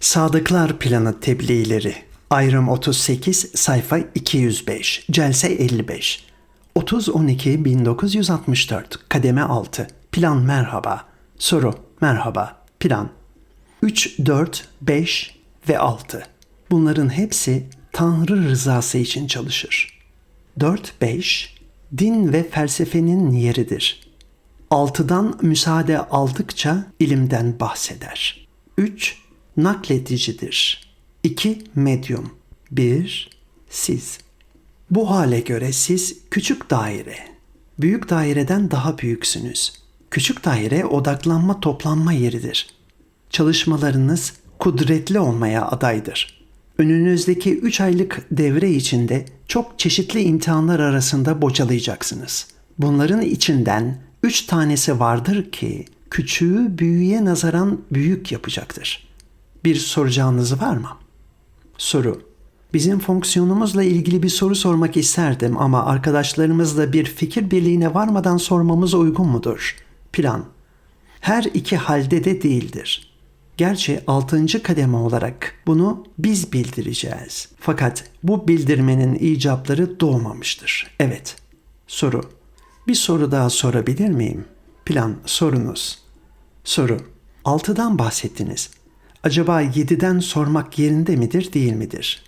Sadıklar Planı Tebliğleri Ayrım 38 sayfa 205 Celse 55 30-12-1964 Kademe 6 Plan merhaba Soru merhaba Plan 3, 4, 5 ve 6 Bunların hepsi Tanrı rızası için çalışır. 4-5 din ve felsefenin yeridir. Altıdan müsaade aldıkça ilimden bahseder. 3. Nakleticidir. 2. Medyum. 1. Siz. Bu hale göre siz küçük daire. Büyük daireden daha büyüksünüz. Küçük daire odaklanma toplanma yeridir. Çalışmalarınız kudretli olmaya adaydır. Önünüzdeki 3 aylık devre içinde çok çeşitli imtihanlar arasında bocalayacaksınız. Bunların içinden 3 tanesi vardır ki küçüğü büyüğe nazaran büyük yapacaktır. Bir soracağınız var mı? Soru. Bizim fonksiyonumuzla ilgili bir soru sormak isterdim ama arkadaşlarımızla bir fikir birliğine varmadan sormamız uygun mudur? Plan. Her iki halde de değildir. Gerçi altıncı kademe olarak bunu biz bildireceğiz. Fakat bu bildirmenin icapları doğmamıştır. Evet. Soru. Bir soru daha sorabilir miyim? Plan, sorunuz. Soru. Altıdan bahsettiniz. Acaba yediden sormak yerinde midir, değil midir?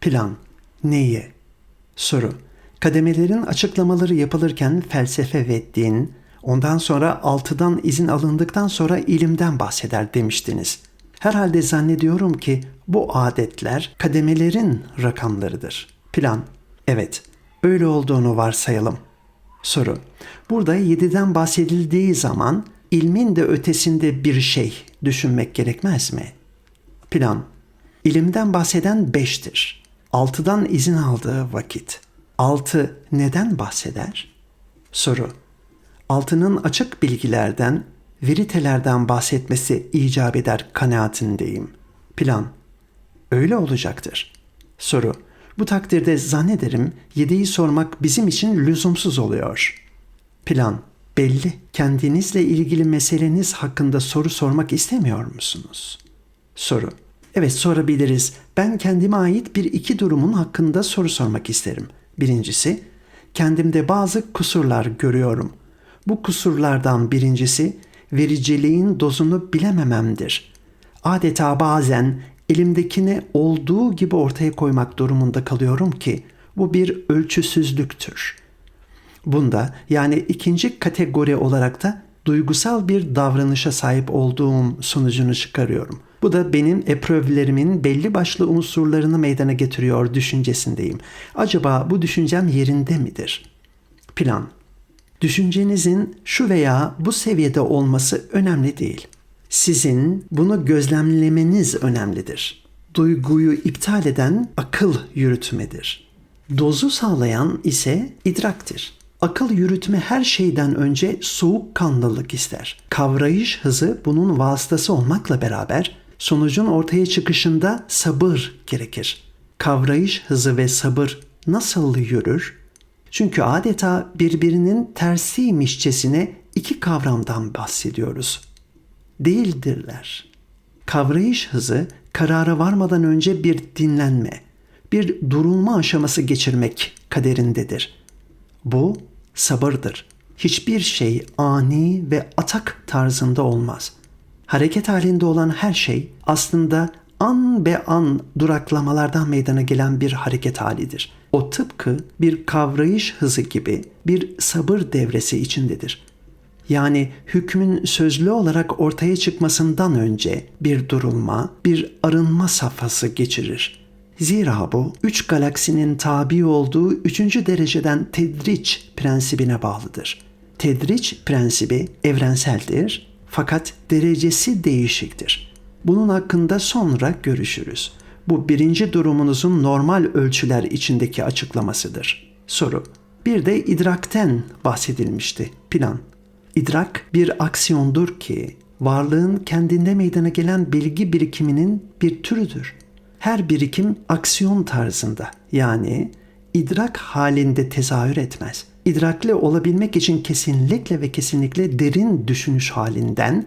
Plan. Neyi? Soru. Kademelerin açıklamaları yapılırken felsefe ve din, ondan sonra altıdan izin alındıktan sonra ilimden bahseder demiştiniz. Herhalde zannediyorum ki bu adetler kademelerin rakamlarıdır. Plan. Evet, öyle olduğunu varsayalım. Soru. Burada yediden bahsedildiği zaman ilmin de ötesinde bir şey düşünmek gerekmez mi? Plan. İlimden bahseden beştir. Altıdan izin aldığı vakit. Altı neden bahseder? Soru. Altının açık bilgilerden, veritelerden bahsetmesi icap eder kanaatindeyim. Plan. Öyle olacaktır. Soru. Bu takdirde zannederim yediği sormak bizim için lüzumsuz oluyor. Plan. Belli. Kendinizle ilgili meseleniz hakkında soru sormak istemiyor musunuz? Soru. Evet sorabiliriz. Ben kendime ait bir iki durumun hakkında soru sormak isterim. Birincisi, kendimde bazı kusurlar görüyorum. Bu kusurlardan birincisi vericiliğin dozunu bilemememdir. Adeta bazen elimdekini olduğu gibi ortaya koymak durumunda kalıyorum ki bu bir ölçüsüzlüktür. Bunda yani ikinci kategori olarak da duygusal bir davranışa sahip olduğum sonucunu çıkarıyorum. Bu da benim eprövlerimin belli başlı unsurlarını meydana getiriyor düşüncesindeyim. Acaba bu düşüncem yerinde midir? Plan. Düşüncenizin şu veya bu seviyede olması önemli değil. Sizin bunu gözlemlemeniz önemlidir. Duyguyu iptal eden akıl yürütmedir. Dozu sağlayan ise idraktir. Akıl yürütme her şeyden önce soğukkanlılık ister. Kavrayış hızı bunun vasıtası olmakla beraber sonucun ortaya çıkışında sabır gerekir. Kavrayış hızı ve sabır nasıl yürür? Çünkü adeta birbirinin tersiymişçesine iki kavramdan bahsediyoruz. Değildirler. Kavrayış hızı karara varmadan önce bir dinlenme, bir durulma aşaması geçirmek kaderindedir. Bu sabırdır. Hiçbir şey ani ve atak tarzında olmaz. Hareket halinde olan her şey aslında an be an duraklamalardan meydana gelen bir hareket halidir. O tıpkı bir kavrayış hızı gibi bir sabır devresi içindedir. Yani hükmün sözlü olarak ortaya çıkmasından önce bir durulma, bir arınma safhası geçirir. Zira bu üç galaksinin tabi olduğu üçüncü dereceden tedriç prensibine bağlıdır. Tedriç prensibi evrenseldir fakat derecesi değişiktir. Bunun hakkında sonra görüşürüz. Bu birinci durumunuzun normal ölçüler içindeki açıklamasıdır. Soru. Bir de idrakten bahsedilmişti. Plan. İdrak bir aksiyondur ki varlığın kendinde meydana gelen bilgi birikiminin bir türüdür. Her birikim aksiyon tarzında yani idrak halinde tezahür etmez. İdrakli olabilmek için kesinlikle ve kesinlikle derin düşünüş halinden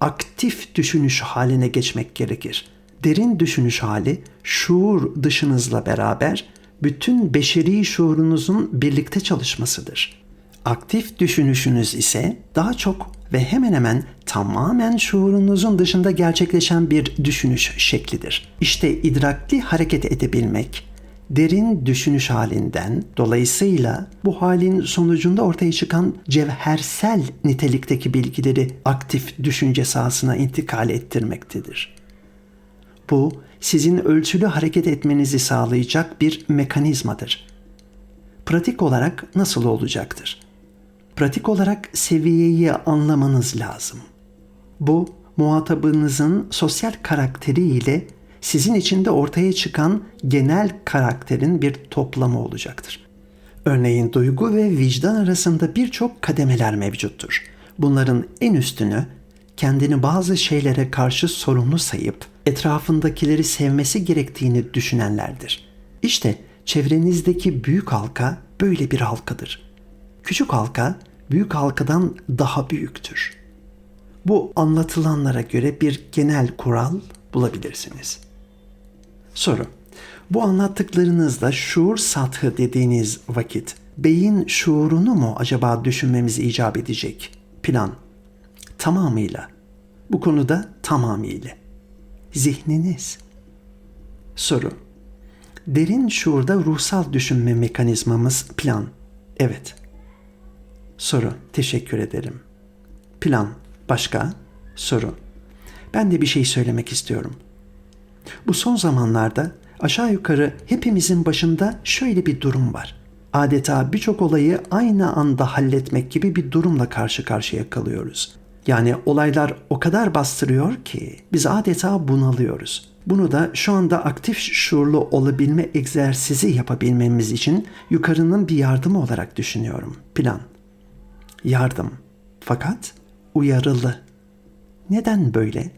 aktif düşünüş haline geçmek gerekir. derin düşünüş hali şuur dışınızla beraber bütün beşeri şuurunuzun birlikte çalışmasıdır. Aktif düşünüşünüz ise daha çok ve hemen hemen tamamen şuurunuzun dışında gerçekleşen bir düşünüş şeklidir. İşte idrakli hareket edebilmek, derin düşünüş halinden dolayısıyla bu halin sonucunda ortaya çıkan cevhersel nitelikteki bilgileri aktif düşünce sahasına intikal ettirmektedir. Bu sizin ölçülü hareket etmenizi sağlayacak bir mekanizmadır. Pratik olarak nasıl olacaktır? Pratik olarak seviyeyi anlamanız lazım. Bu muhatabınızın sosyal karakteri ile sizin içinde ortaya çıkan genel karakterin bir toplamı olacaktır. Örneğin duygu ve vicdan arasında birçok kademeler mevcuttur. Bunların en üstünü kendini bazı şeylere karşı sorumlu sayıp etrafındakileri sevmesi gerektiğini düşünenlerdir. İşte çevrenizdeki büyük halka böyle bir halkadır. Küçük halka büyük halkadan daha büyüktür. Bu anlatılanlara göre bir genel kural bulabilirsiniz. Soru. Bu anlattıklarınızda şuur sathı dediğiniz vakit beyin şuurunu mu acaba düşünmemiz icap edecek? Plan. Tamamıyla. Bu konuda tamamıyla. Zihniniz. Soru. Derin şuurda ruhsal düşünme mekanizmamız plan. Evet. Soru. Teşekkür ederim. Plan. Başka? Soru. Ben de bir şey söylemek istiyorum. Bu son zamanlarda aşağı yukarı hepimizin başında şöyle bir durum var. Adeta birçok olayı aynı anda halletmek gibi bir durumla karşı karşıya kalıyoruz. Yani olaylar o kadar bastırıyor ki biz adeta bunalıyoruz. Bunu da şu anda aktif şuurlu olabilme egzersizi yapabilmemiz için yukarının bir yardımı olarak düşünüyorum. Plan. Yardım. Fakat uyarılı. Neden böyle?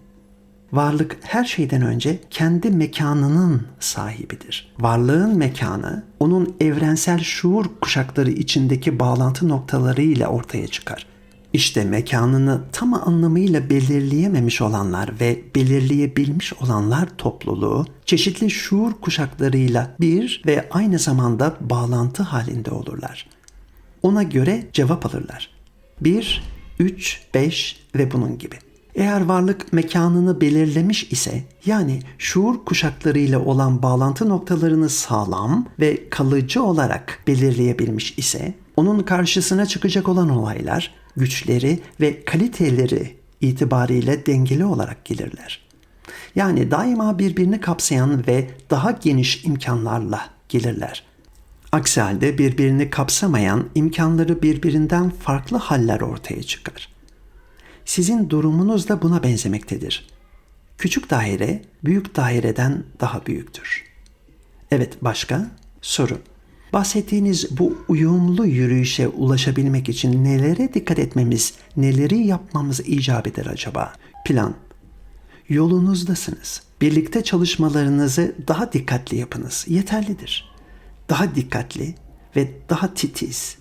Varlık her şeyden önce kendi mekanının sahibidir. Varlığın mekanı onun evrensel şuur kuşakları içindeki bağlantı noktalarıyla ortaya çıkar. İşte mekanını tam anlamıyla belirleyememiş olanlar ve belirleyebilmiş olanlar topluluğu çeşitli şuur kuşaklarıyla bir ve aynı zamanda bağlantı halinde olurlar. Ona göre cevap alırlar. 1, 3, 5 ve bunun gibi. Eğer varlık mekanını belirlemiş ise yani şuur kuşaklarıyla olan bağlantı noktalarını sağlam ve kalıcı olarak belirleyebilmiş ise onun karşısına çıkacak olan olaylar güçleri ve kaliteleri itibariyle dengeli olarak gelirler. Yani daima birbirini kapsayan ve daha geniş imkanlarla gelirler. Aksi halde birbirini kapsamayan imkanları birbirinden farklı haller ortaya çıkar. Sizin durumunuz da buna benzemektedir. Küçük daire büyük daireden daha büyüktür. Evet başka? Soru. Bahsettiğiniz bu uyumlu yürüyüşe ulaşabilmek için nelere dikkat etmemiz, neleri yapmamız icap eder acaba? Plan. Yolunuzdasınız. Birlikte çalışmalarınızı daha dikkatli yapınız. Yeterlidir. Daha dikkatli ve daha titiz.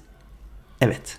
Evet.